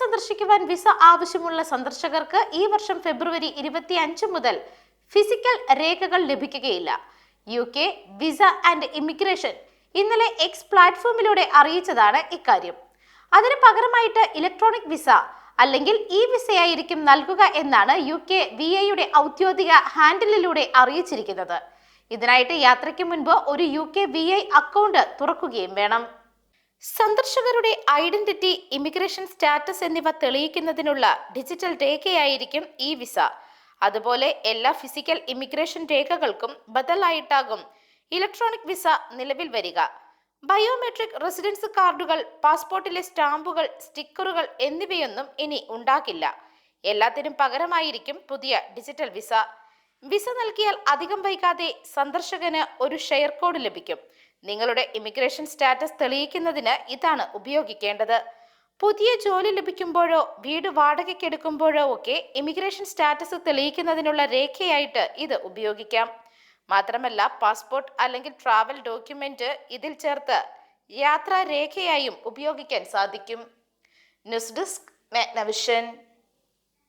സന്ദർശിക്കുവാൻ visa ആവശ്യമുള്ള സന്ദർശകർക്ക് ഈ വർഷം ഫെബ്രുവരി ഇരുപത്തി അഞ്ച് മുതൽ ഫിസിക്കൽ രേഖകൾ ലഭിക്കുകയില്ല. U K visa and immigration ഇന്നലെ എക്സ് പ്ലാറ്റ്ഫോമിലൂടെ അറിയിച്ചതാണ് ഇക്കാര്യം. അതിന് പകരമായിട്ട് ഇലക്ട്രോണിക് വിസ അല്ലെങ്കിൽ ഇ വിസയായിരിക്കും നൽകുക എന്നാണ് യു കെ വി എയുടെ ഔദ്യോഗിക ഹാൻഡിലിലൂടെ അറിയിച്ചിരിക്കുന്നത്. ഇതിനായിട്ട് യാത്രയ്ക്ക് മുൻപ് ഒരു U K V I account തുറക്കുകയും വേണം. സന്ദർശകരുടെ ഐഡന്റിറ്റി ഇമിഗ്രേഷൻ സ്റ്റാറ്റസ് എന്നിവ തെളിയിക്കുന്നതിനുള്ള ഡിജിറ്റൽ രേഖയായിരിക്കും ഈ വിസ. അതുപോലെ എല്ലാ ഫിസിക്കൽ ഇമിഗ്രേഷൻ രേഖകൾക്കും ബദലായിട്ടാകും ഇലക്ട്രോണിക് വിസ നിലവിൽ വരിക. ബയോമെട്രിക് റെസിഡൻസ് കാർഡുകൾ പാസ്പോർട്ടിലെ സ്റ്റാമ്പുകൾ സ്റ്റിക്കറുകൾ എന്നിവയൊന്നും ഇനി ഉണ്ടാകില്ല. എല്ലാത്തിനും പകരമായിരിക്കും പുതിയ ഡിജിറ്റൽ വിസ. വിസ നൽകിയാൽ അധികം വൈകാതെ സന്ദർശകന് ഒരു ഷെയർ കോഡ് ലഭിക്കും. നിങ്ങളുടെ ഇമിഗ്രേഷൻ സ്റ്റാറ്റസ് തെളിയിക്കുന്നതിന് ഇതാണ് ഉപയോഗിക്കേണ്ടത്. പുതിയ ജോലി ലഭിക്കുമ്പോഴോ വീട് വാടകയ്ക്കെടുക്കുമ്പോഴോ ഒക്കെ ഇമിഗ്രേഷൻ സ്റ്റാറ്റസ് തെളിയിക്കുന്നതിനുള്ള രേഖയായിട്ട് ഇത് ഉപയോഗിക്കാം. മാത്രമല്ല പാസ്പോർട്ട് അല്ലെങ്കിൽ ട്രാവൽ ഡോക്യുമെന്റ് ഇതിൽ ചേർത്ത് യാത്രാ രേഖയായും ഉപയോഗിക്കാൻ സാധിക്കും. News desk Magnavision